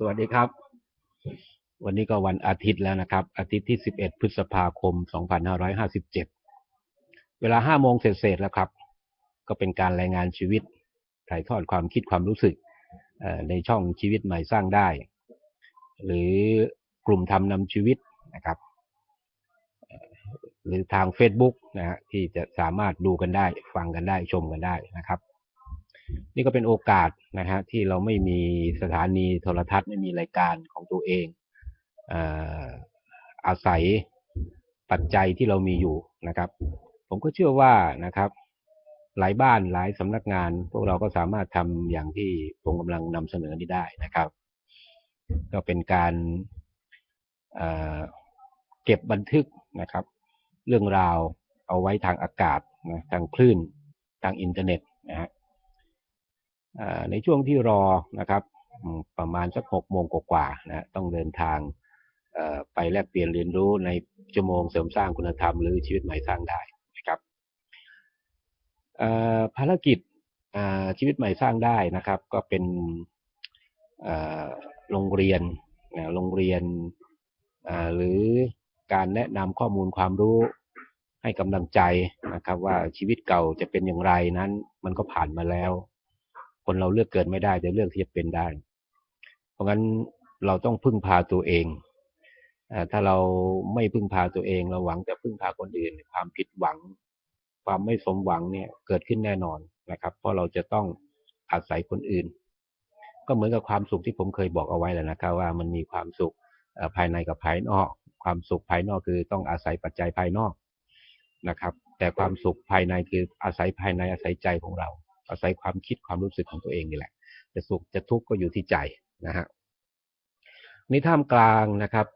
สวัสดีครับ วันนี้ก็วันอาทิตย์แล้วนะครับ อาทิตย์ที่ 11 พฤษภาคม 2557 เวลา5โมงเศษๆแล้วครับ ก็เป็นการรายงานชีวิต ถ่ายทอดความคิดความรู้สึกในช่องชีวิตใหม่สร้างได้ หรือกลุ่มทำนำชีวิตนะครับ หรือทาง Facebook นะฮะที่จะสามารถดูกันได้ ฟังกันได้ชมกันได้นะครับ นี่ก็เป็นโอกาสนะฮะที่เราไม่มีสถานีโทรทัศน์ไม่มีรายการของตัวเองอาศัยปัจจัยที่เรามีอยู่นะครับ ผมก็เชื่อว่านะครับ หลายบ้านหลายสำนักงาน พวกเราก็สามารถทำอย่างที่ผมกำลังนำเสนอนี้ได้นะครับ ก็เป็นการเเก็บบันทึกนะครับ เรื่องราวเอาไว้ทางอากาศนะทางคลื่นทางอินเทอร์เน็ตนะฮะ ในช่วงที่รอนะครับประมาณสักหกโมงกว่าๆนะต้องเดินทางไปแลกเปลี่ยนเรียนรู้ในชั่วโมงเสริมสร้างคุณธรรมหรือชีวิตใหม่สร้างได้นะครับภารกิจชีวิตใหม่สร้างได้นะครับ ก็เป็นโรงเรียนโรงเรียนหรือการแนะนำข้อมูลความรู้ให้กำลังใจนะครับ ว่าชีวิตเก่าจะเป็นอย่างไรนั้น มันก็ผ่านมาแล้ว คนเราเลือกเกิดไม่ได้แต่เลือกที่จะเป็นได้ เพราะงั้นเราต้องพึ่งพาตัวเอง ถ้าเราไม่พึ่งพาตัวเอง เราหวังแต่พึ่งพาคนอื่น ความผิดหวัง ความไม่สมหวังเนี่ยเกิดขึ้นแน่นอนนะครับ เพราะเราจะต้องอาศัยคนอื่น ก็เหมือนกับความสุขที่ผมเคยบอกเอาไว้แล้วนะครับว่ามันมีความสุขภายในกับภายนอก ความสุขภายนอกคือต้องอาศัยปัจจัยภายนอกนะครับ แต่ความสุขภายในคืออาศัยภายในอาศัยใจของเรา อาศัยความคิดความรู้สึกของตัวเองนี่แหละ จะสุขจะทุกข์ก็อยู่ที่ใจนะฮะนี่ท่ามกลางนะครับ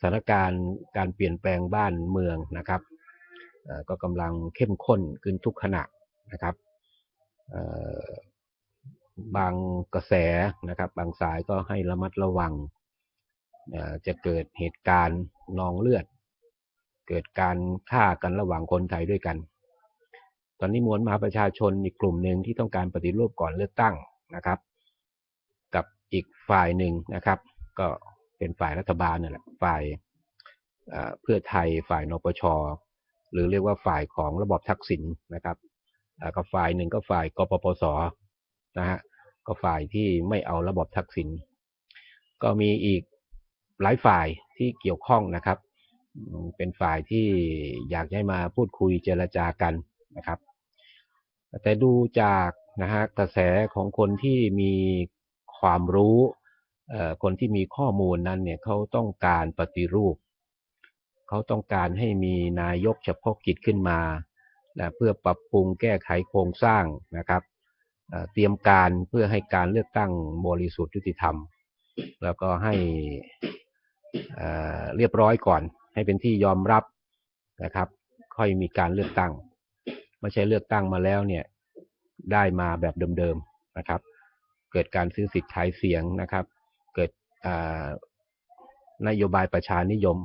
สถานการณ์การเปลี่ยนแปลงบ้านเมืองนะครับก็กำลังเข้มข้นขึ้นทุกขณะนะครับบางกระแสนะครับ บางสายก็ให้ระมัดระวังจะเกิดเหตุการณ์นองเลือด เกิดการฆ่ากันระหว่างคนไทยด้วยกัน ตอนนี้มวลมหาประชาชนอีกกลุ่มหนึ่งที่ต้องการปฏิรูปก่อนเลือกตั้งนะครับ กับอีกฝ่ายหนึ่งนะครับ ก็เป็นฝ่ายรัฐบาลนี่แหละฝ่ายเพื่อไทยฝ่ายนปชหรือเรียกว่าฝ่ายของระบบทักษิณนะครับก็ฝ่ายหนึ่งก็ฝ่ายกปปสนะฮะก็ฝ่ายที่ไม่เอาระบบทักษิณก็มีอีกหลายฝ่ายที่เกี่ยวข้องนะครับ เป็นฝ่ายที่อยากให้มาพูดคุยเจรจากัน นะครับ แต่ดูจากนะฮะกระแสของคนที่มีความรู้คนที่มีข้อมูลนั้นเนี่ยเขาต้องการปฏิรูป เขาต้องการให้มีนายกเฉพาะกิจขึ้นมานะเพื่อปรับปรุงแก้ไขโครงสร้างนะครับเตรียมการเพื่อให้การเลือกตั้งบริสุทธิ์ยุติธรรม แล้วก็ให้เรียบร้อยก่อน ให้เป็นที่ยอมรับนะครับ ค่อยมีการเลือกตั้ง ไม่ใช่เลือกตั้งมาแล้วเนี่ยได้มาแบบเดิมๆนะครับ เกิดการซื้อสิทธิ์ขายเสียงนะครับ เกิดนโยบายประชานิยม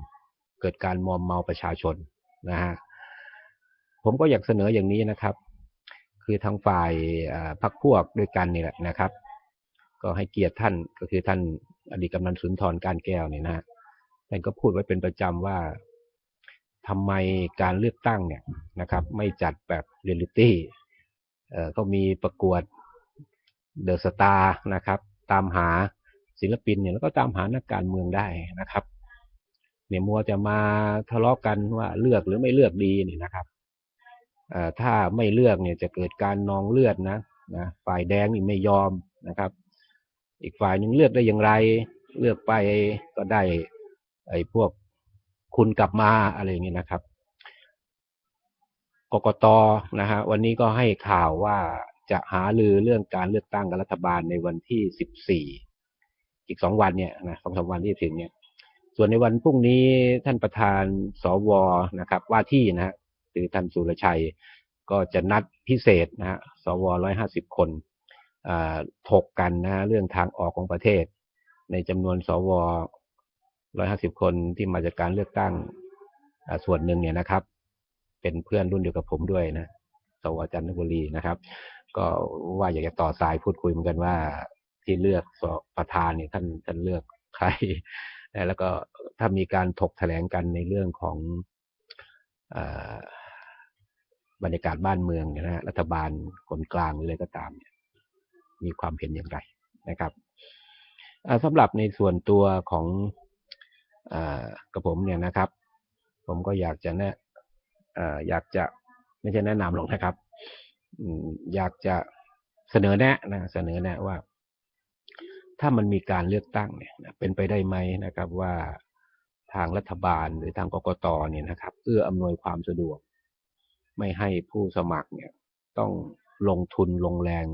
เกิดการมอมเมาประชาชนนะฮะผมก็อยากเสนออย่างนี้นะครับ คือทางฝ่ายพรรคพวกด้วยกันนี่แหละนะครับ ก็ให้เกียรติท่านก็คือท่านอดีตกำนันสุนทรการแก้วเนี่ยนะท่านก็พูดไว้เป็นประจำว่าทำไมการเลือกตั้งเนี่ย นะครับไม่จัดแบบเรียลิตี้เอ่อก็มีประกวดเดอะสตาร์นะครับ ตามหาศิลปินเนี่ยแล้วก็ตามหานักการเมืองได้นะครับเนี่ยมัวจะมาทะเลาะกันว่าเลือกหรือไม่เลือกดีนี่นะครับถ้าไม่เลือกเนี่ยจะเกิดการนองเลือดนะนะฝ่ายแดงนี่ไม่ยอมนะครับ อีกฝ่ายหนึ่งเลือกได้อย่างไร เลือกไปก็ได้ไอ้พวกคุณกลับมาอะไรอย่างนี้นะครับ กกตนะฮะวันนี้ก็ให้ข่าวว่าจะหาลือเรื่องการเลือกตั้งกับรัฐบาลในวันที่สิบสี่อีกสองวันเนี่ยนะสองสาวันที่ถึงเนี่ย ส่วนในวันพรุ่งนี้ท่านประธานสวนะครับ ว่าที่นะฮะหรือท่านสุรชัยก็จะนัดพิเศษนะฮะสวร้อยห้าสิบคนถกกันนะเรื่องทางออกของประเทศ ในจำนวนสวร้อยห้าสิบคนที่มาจากการเลือกตั้งส่วนหนึ่งเนี่ยนะครับ เป็นเพื่อนรุ่นเดียวกับผมด้วยนะสวจันทบุรีนะครับ ก็ว่าอยากจะต่อสายพูดคุยเหมือนกันว่าที่เลือกสประธานเนี่ยท่านท่านเลือกใคร แล้วก็ถ้ามีการถกแถลงกันในเรื่องของบรรยากาศบ้านเมืองนะรัฐบาลคนกลางเลยก็ตามเนี่ยมีความเห็นอย่างไรนะครับสำหรับในส่วนตัวของอกระผมเนี่ยนะครับ ผมก็อยากจะแนะ อยากจะไม่ใช่แนะนำหรอกนะครับอยากจะเสนอแนะนะเสนอแนะว่า ถ้ามันมีการเลือกตั้งเนี่ยเป็นไปได้ไหมนะครับว่าทางรัฐบาลหรือทางกกตเนี่ยนะครับ เอื้ออำนวยความสะดวก ไม่ให้ผู้สมัครเนี่ย ต้องลงทุนลงแรง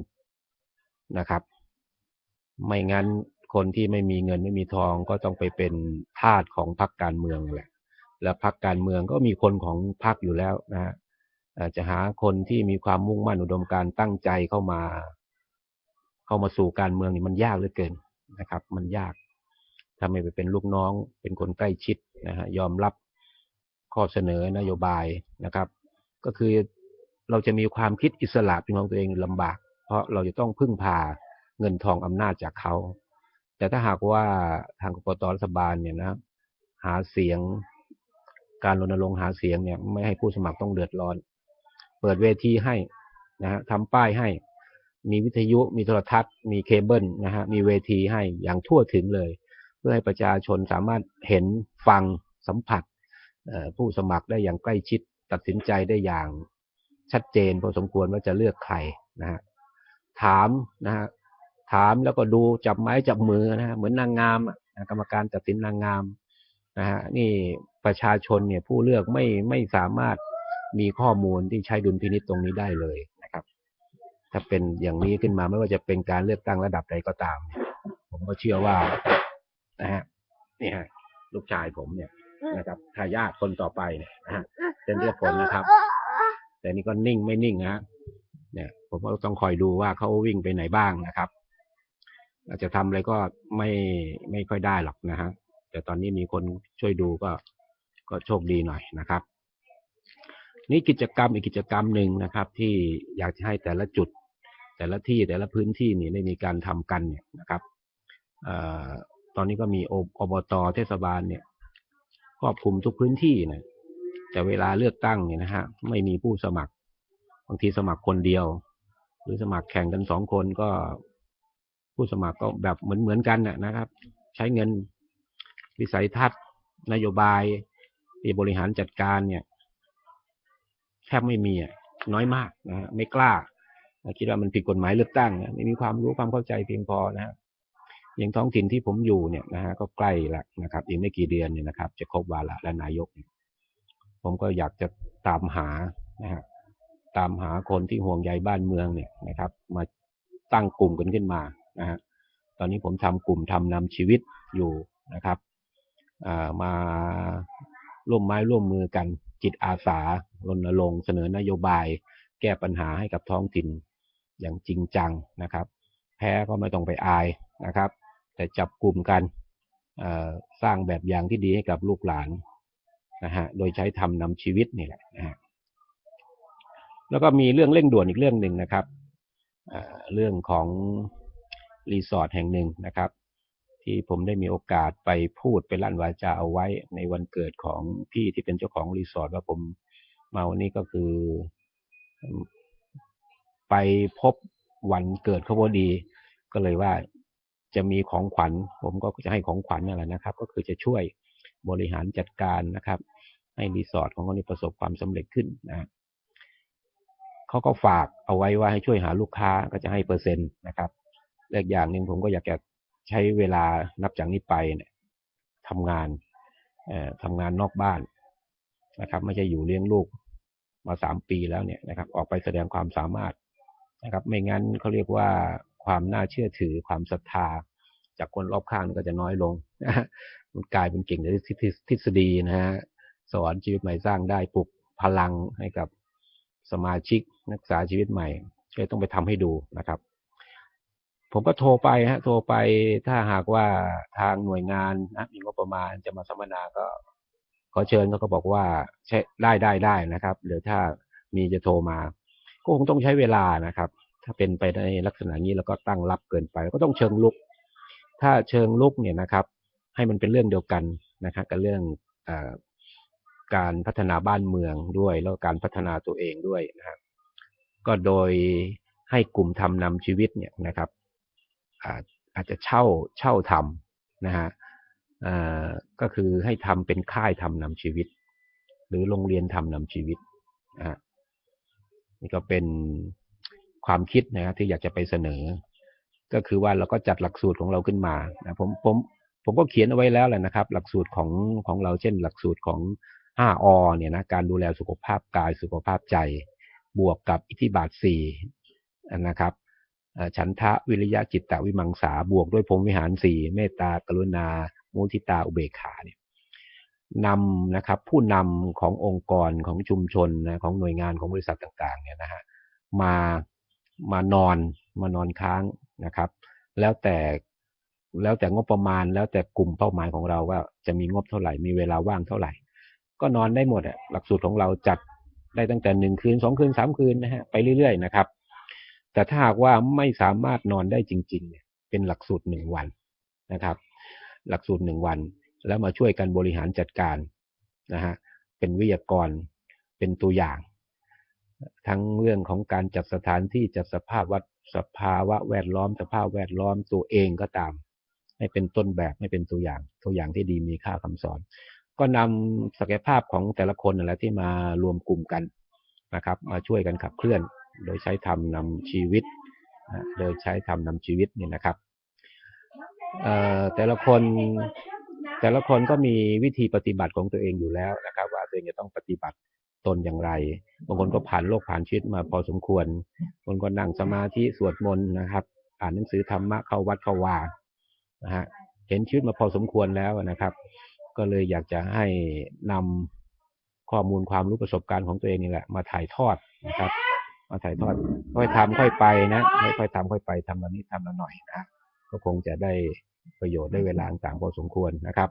นะครับ ไม่งั้นคนที่ไม่มีเงินไม่มีทองก็ต้องไปเป็นทาสของพรรคการเมืองแหละ และพรรคการเมืองก็มีคนของพรรคอยู่แล้วนะฮะจะหาคนที่มีความมุ่งมั่นอุดมการตั้งใจเข้ามา เข้ามาสู่การเมืองนี่มันยากเหลือเกินนะครับ มันยากถ้าไม่ไปเป็นลูกน้อง เป็นคนใกล้ชิดนะฮะยอมรับข้อเสนอนโยบายนะครับ ก็คือเราจะมีความคิดอิสระเป็นของตัวเองลำบาก เพราะเราจะต้องพึ่งพาเงินทองอำนาจจากเขา แต่ถ้าหากว่าทางกกตรัฐบาลเนี่ยนะ หาเสียง การรณรงค์หาเสียงเนี่ย ไม่ให้ผู้สมัครต้องเดือดร้อน เปิดเวทีให้นะฮะทำป้ายให้ มีวิทยุมีโทรทัศน์ มีเคเบิลนะฮะมีเวทีให้อย่างทั่วถึงเลย เพื่อให้ประชาชนสามารถเห็นฟังสัมผัสผู้สมัครได้อย่างใกล้ชิดตัดสินใจได้อย่างชัดเจนพอสมควรว่าจะเลือกใครนะฮะถามนะฮะถามแล้วก็ดูจับไม้จับมือนะฮะเหมือนนางงามกรรมการตัดสินนางงามนะฮะนี่ ประชาชนเนี่ยผู้เลือกไม่ไม่สามารถมีข้อมูลที่ใช้ดุลพินิษตรงนี้ได้เลยนะครับ ถ้าเป็นอย่างนี้ขึ้นมาไม่ว่าจะเป็นการเลือกตั้งระดับใดก็ตาม ผมก็เชื่อว่านะฮะนี่ฮะลูกชายผมเนี่ยนะครับทายาทคนต่อไปเนี่ยนะฮะเป็นเลือกคนนะครับ แต่นี่ก็นิ่งไม่นิ่งนะเนี่ยผมก็ต้องคอยดูว่าเขาวิ่งไปไหนบ้างนะครับอาจจะทำอะไรก็ไม่ไม่ค่อยได้หรอกนะฮะแต่ตอนนี้มีคนช่วยดูก็ ก็โชคดีหน่อยนะครับ นี่กิจกรรมอีกกิจกรรมหนึ่งนะครับ ที่อยากจะให้แต่ละจุด แต่ละที่แต่ละพื้นที่นี่ได้มีการทำกันเนี่ยนะครับอตอนนี้ก็มีอบตเทศบาลเนี่ยครอบคลุมทุกพื้นที่นะแต่เวลาเลือกตั้งเนี่ยนะฮะไม่มีผู้สมัครบางทีสมัครคนเดียว หรือสมัครแข่งกันสองคนก็ผู้สมัครก็แบบเหมือนเหมือนกันนะครับ ใช้เงินวิสัยทัศน์นโยบาย ที่บริหารจัดการเนี่ยแทบไม่มีน้อยมากนะไม่กล้าคิดว่ามันผิดกฎหมายเลือกตั้งไม่มีความรู้ความเข้าใจเพียงพอนะฮะอย่างท้องถิ่นที่ผมอยู่เนี่ยนะฮะก็ใกล้ละนะครับอีกไม่กี่เดือนเนี่ยนะครับ จะครบวาระและนายก ผมก็อยากจะตามหานะฮะตามหาคนที่ห่วงใยบ้านเมืองเนี่ยนะครับ มาตั้งกลุ่มกันขึ้นมานะฮะตอนนี้ผมทำกลุ่มทำนำชีวิตอยู่นะครับมา ร่วมไม้ร่วมมือกันจิตอาสารณรงค์เสนอนโยบาย แก้ปัญหาให้กับท้องถิ่นอย่างจริงจังนะครับ แพ้ก็ไม่ต้องไปอายนะครับ แต่จับกลุ่มกันสร้างแบบอย่างที่ดีให้กับลูกหลานนะฮะโดยใช้ทำนำชีวิตนี่แหละนะฮะแล้วก็มีเรื่องเร่งด่วนอีกเรื่องหนึ่งนะครับเรื่องของรีสอร์ทแห่งหนึ่งนะครับ ที่ผมได้มีโอกาสไปพูดไปลั่นวาจาเอาไว้ในวันเกิดของพี่ที่เป็นเจ้าของรีสอร์ทว่าผมมาวันนี้ก็คือ ไปพบวันเกิดเขาพอดี ก็เลยว่าจะมีของขวัญ ผมก็จะให้ของขวัญนั่นแหละนะครับ ก็คือจะช่วยบริหารจัดการนะครับ ให้รีสอร์ทของเขานี้ประสบความสำเร็จขึ้นนะเขาก็ฝากเอาไว้ว่าให้ช่วยหาลูกค้าก็จะให้เปอร์เซ็นต์นะครับแลกอย่างหนึ่งผมก็อยากจะ ใช้เวลานับจากนี้ไปเนี่ยทำงานเอ่อทำงานนอกบ้านนะครับ ไม่ใช่อยู่เลี้ยงลูกมาสามปีแล้วเนี่ยนะครับ ออกไปแสดงความสามารถนะครับ ไม่งั้นเขาเรียกว่าความน่าเชื่อถือความศรัทธา จากคนรอบข้างก็จะน้อยลงมันกลายเป็นเก่งในทฤษฎีนะฮะสอนชีวิตใหม่สร้างได้ปลุกพลังให้กับสมาชิกนักศึกษาชีวิตใหม่เลยต้องไปทำให้ดูนะครับ ผมก็โทรไปฮะ โทรไปถ้าหากว่าทางหน่วยงานนะมีงบประมาณจะมาสัมมนาก็ ขอเชิญเขาก็บอกว่าใช้ได้ได้ได้นะครับ หรือถ้ามีจะโทรมา ก็คงต้องใช้เวลานะครับ ถ้าเป็นไปในลักษณะนี้แล้วก็ตั้งรับเกินไป ก็ต้องเชิงลุก ถ้าเชิงลุกเนี่ยนะครับ ให้มันเป็นเรื่องเดียวกันนะครับกับเรื่องอการพัฒนาบ้านเมืองด้วย แล้วการพัฒนาตัวเองด้วยนะครับก็โดยให้กลุ่มทำนำชีวิตเนี่ยนะครับ อาจจะเช่าเช่าทำนะฮะก็คือให้ทำเป็นค่ายทำนำชีวิต หรือโรงเรียนทำนำชีวิตนะนี่ก็เป็นความคิดนะครับที่อยากจะไปเสนอ ก็คือว่าเราก็จัดหลักสูตรของเราขึ้นมานะผมผมผมก็เขียนเอาไว้แล้วแหละนะครับ หลักสูตรของของเราเช่น หลักสูตรของ 5อเนี่ยนะการดูแลสุขภาพกายสุขภาพใจ บวกกับอิทธิบาท4นะครับ ฉันทะวิริยะจิตตวิมังสาบวกด้วยพรมวิหารสี่เมตตากรุณา มุทิตาอุเบกขาเนี่ยนำนะครับผู้นำขององค์กรของชุมชนนะของหน่วยงานของบริษัทต่างๆเนี่ยนะฮะมามานอนมานอนค้างนะครับ แล้วแต่แล้วแต่งบประมาณแล้วแต่กลุ่มเป้าหมายของเราว่าจะมีงบเท่าไหร่มีเวลาว่างเท่าไหร่ ก็นอนได้หมดอะหลักสูตรของเราจัดได้ตั้งแต่หนึ่งคืนสองคืนสามคืนนะฮะไปเรื่อยๆนะครับ แต่ถ้าหากว่าไม่สามารถนอนได้จริงๆเนี่ยเป็นหลักสูตรหนึ่งวันนะครับ หลักสูตรหนึ่งวัน แล้วมาช่วยกันบริหารจัดการนะฮะเป็นวิทยากรเป็นตัวอย่าง ทั้งเรื่องของการจัดสถานที่จัดสภาพวัดสภาวะแวดล้อม สภาพแวดล้อมตัวเองก็ตาม ให้เป็นต้นแบบให้เป็นตัวอย่าง ตัวอย่างที่ดีมีค่าคำสอน ก็นำศักยภาพของแต่ละคนนั่นแหละที่มารวมกลุ่มกันนะครับ มาช่วยกันขับเคลื่อน โดยใช้ธรรมนำชีวิต โดยใช้ธรรมนำชีวิตนี่นะครับแต่ละคนแต่ละคนก็มีวิธีปฏิบัติของตัวเองอยู่แล้วนะครับ ว่าตัวเองจะต้องปฏิบัติตนอย่างไรบางคนก็ผ่านโลกผ่านชีวิตมาพอสมควรบางคนนั่งสมาธิสวดมนต์นะครับ อ่านหนังสือธรรมะเข้าวัดเข้าวานะฮะเห็นชีวิตมาพอสมควรแล้วนะครับ ก็เลยอยากจะให้นำข้อมูลความรู้ประสบการณ์ของตัวเองนี่แหละมาถ่ายทอดนะครับ มาถ่ายทอดค่อยทำค่อยไปนะค่อยทำค่อยไปทำละนิดทำละหน่อยนะก็คงจะได้ประโยชน์ได้เวลาต่างพอสมควรนะครับ